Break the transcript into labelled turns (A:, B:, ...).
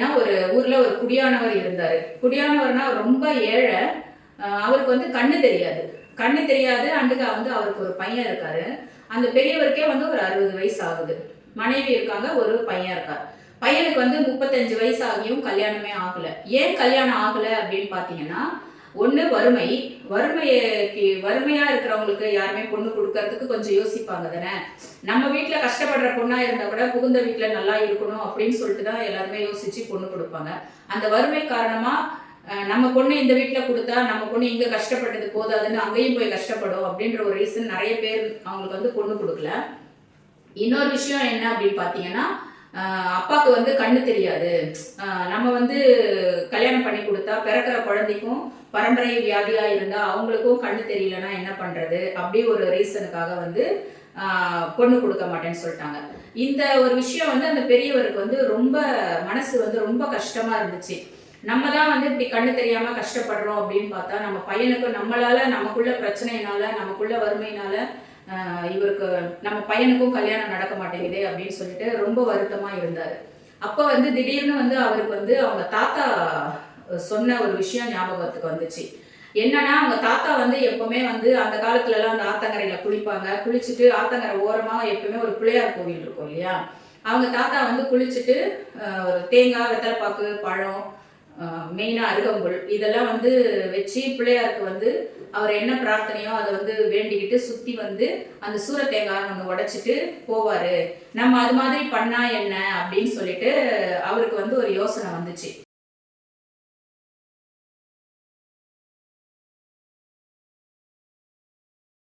A: பார்த்தீங்கன்னா ஒரு ஊர்ல ஒரு குடியானவர் இருந்தாரு. குடியானவர்னா ரொம்ப ஏழை. அவருக்கு வந்து கண்ணு தெரியாது. கண்ணு தெரியாது. அண்டுக்கு வந்து அவருக்கு ஒரு பையன் இருக்காரு. அந்த பெரியவருக்கே வந்து ஒரு அறுபது வயசு ஆகுது. மனைவி இருக்காங்க ஒரு பையன் இருக்கார். பையனுக்கு வந்து முப்பத்தஞ்சு வயசு ஆகியும் கல்யாணமே ஆகல. ஏன் கல்யாணம் ஆகல அப்படின்னு பார்த்தீங்கன்னா ஒன்று வறுமை. வறுமைக்கு வறுமையாக இருக்கிறவங்களுக்கு யாருமே பொண்ணு கொடுக்கறதுக்கு கொஞ்சம் யோசிப்பாங்க தானே? நம்ம வீட்டில் கஷ்டப்படுற பொண்ணாக இருந்தால் கூட புகுந்த வீட்டில் நல்லா இருக்கணும் அப்படின்னு சொல்லிட்டு தான் எல்லாருமே யோசித்து பொண்ணு கொடுப்பாங்க. அந்த வறுமை காரணமாக நம்ம பொண்ணு இந்த வீட்டில் கொடுத்தா நம்ம பொண்ணு இங்கே கஷ்டப்பட்டது போதாதுன்னு அங்கேயும் போய் கஷ்டப்படும் அப்படின்ற ஒரு ரீசன் நிறைய பேர் அவங்களுக்கு வந்து பொண்ணு கொடுக்கல. இன்னொரு விஷயம் என்ன அப்படின்னு பார்த்தீங்கன்னா அப்பாவுக்கு வந்து கண்ணு தெரியாது. ஆஹ் நம்ம வந்து கல்யாணம் பண்ணி கொடுத்தா பிறக்கிற குழந்தைக்கும் பரம்பரை வியாதியா இருந்தால் அவங்களுக்கும் கண்ணு தெரியலன்னா என்ன பண்றது? அப்படி ஒரு ரீசனுக்காக வந்து பொண்ணு கொடுக்க மாட்டேன்னு சொல்லிட்டாங்க. இந்த ஒரு விஷயம் வந்து அந்த பெரியவருக்கு வந்து ரொம்ப மனசு வந்து ரொம்ப கஷ்டமா இருந்துச்சு. நம்ம தான் வந்து இப்படி கண்ணு தெரியாம கஷ்டப்படுறோம் அப்படின்னு பார்த்தா நம்ம பையனுக்கு நம்மளால நமக்குள்ள பிரச்சனையினால நமக்குள்ள வறுமையினால இவருக்கு நம்ம பையனுக்கும் கல்யாணம் நடக்க மாட்டேங்குதே அப்படின்னு சொல்லிட்டு ரொம்ப வருத்தமாக இருந்தார். அப்போ வந்து திடீர்னு வந்து அவருக்கு வந்து அவங்க தாத்தா சொன்ன ஒரு விஷயம் ஞாபகத்துக்கு வந்துச்சு. என்னன்னா அவங்க தாத்தா வந்து எப்பவுமே வந்து அந்த காலத்துலலாம் அந்த ஆத்தங்கரையில குளிப்பாங்க. குளிச்சுட்டு ஆத்தங்கரை ஓரமாக எப்பவுமே ஒரு பிள்ளையார் கோவில் இருக்கும் இல்லையா? அவங்க தாத்தா வந்து குளிச்சுட்டு தேங்காய் வெத்தலைப்பாக்கு பழம் மெயினாக அருகம்புல். இதெல்லாம் வந்து வச்சு பிள்ளையாருக்கு வந்து அவர் என்ன பிரார்த்தனையோ அதை வந்து வேண்டிக்கிட்டு சுற்றி வந்து அந்த சூர தேங்காய் ஒன்று உடைச்சிட்டு போவார். நம்ம அது மாதிரி பண்ணா என்ன அப்படின்னு சொல்லிட்டு அவருக்கு வந்து ஒரு யோசனை வந்துச்சு.